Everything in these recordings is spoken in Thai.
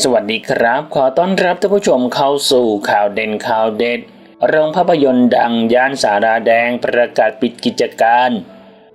สวัสดีครับ ขอต้อนรับท่านผู้ชมเข้าสู่ข่าวเด่นข่าวเด็ด โรงภาพยนตร์ดังย่านสาราแดงประกาศปิดกิจการ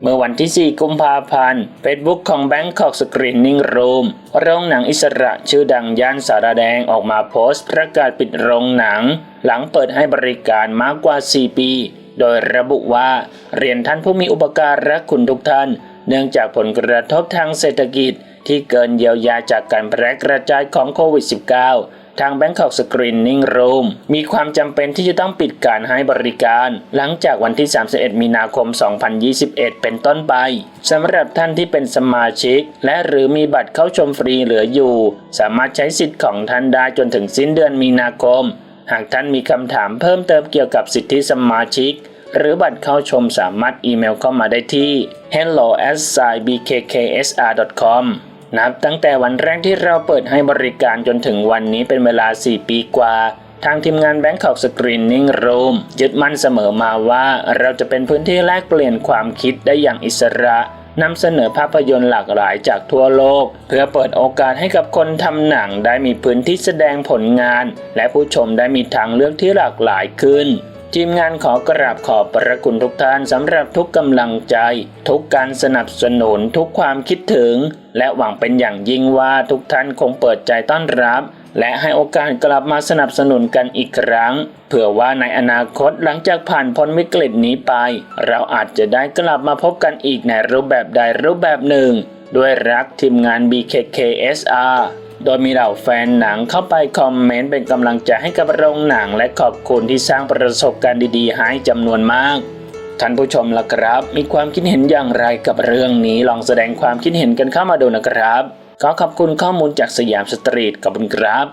เมื่อวันที่ 4 กุมภาพันธ์เฟซบุ๊กของ Bangkok Screening Room โรงหนังอิสระชื่อดังย่านสาราแดงออกมาโพสต์ประกาศปิดโรงหนัง หลังเปิดให้บริการมากกว่า 4 ปี โดยระบุว่าเรียนท่านผู้มีอุปการะคุณทุกท่าน เนื่องจากผลกระทบทางเศรษฐกิจ ที่เกินเยียวยาจากการแพร่กระจายของโควิด -19 ทาง Bangkok Screening Room มีความจำเป็นที่จะต้องปิดการให้บริการ หลังจากวันที่ 31 มีนาคม 2021 เป็นต้นไปสำหรับท่านที่เป็นสมาชิก และหรือมีบัตรเข้าชมฟรีเหลืออยู่ สามารถใช้สิทธิ์ของท่านได้จนถึงสิ้นเดือนมีนาคม หากท่านมีคำถามเพิ่มเติมเกี่ยวกับสิทธิสมาชิกหรือบัตรเข้าชมสามารถอีเมลเข้ามาได้ที่ hello bkksr.com นับตั้งแต่วันแรกที่เราเปิดให้บริการจนถึงวันนี้เป็นเวลา 4 ปีกว่า ทางทีมงาน Bangkok Screening Room ยึดมั่นเสมอมาว่าเราจะเป็นพื้นที่แลกเปลี่ยนความคิดได้อย่างอิสระนำเสนอภาพยนตร์หลากหลายจากทั่วโลก เพื่อเปิดโอกาสให้กับคนทำหนังได้มีพื้นที่แสดงผลงาน และผู้ชมได้มีทางเลือกที่หลากหลายขึ้น ทีมงานขอกราบขอบพระคุณทุกท่านสำหรับทุกกำลังใจ ทุกการสนับสนุนทุกความคิดถึง และหวังเป็นอย่างยิ่งว่าทุกท่านคงเปิดใจต้อนรับ และให้โอกาสกลับมาสนับสนุนกันอีกครั้ง เผื่อว่าในอนาคตหลังจากผ่านพ้นวิกฤตนี้ไป เราอาจจะได้กลับมาพบกันอีกในรูปแบบใดรูปแบบหนึ่ง ด้วยรักทีมงาน BKKSR โดยมีเหล่าแฟนหนังเข้าไปคอมเมนต์เป็นกำลังใจให้กับโรงหนัง และขอบคุณที่สร้างประสบการณ์ดีๆ ให้จำนวนมาก ท่านผู้ชมล่ะครับ มีความคิดเห็นอย่างไรกับเรื่องนี้ลองแสดงความคิดเห็นกันเข้ามาดูนะครับ ขอขอบคุณข้อมูลจากสยามสตรีทขอบคุณครับ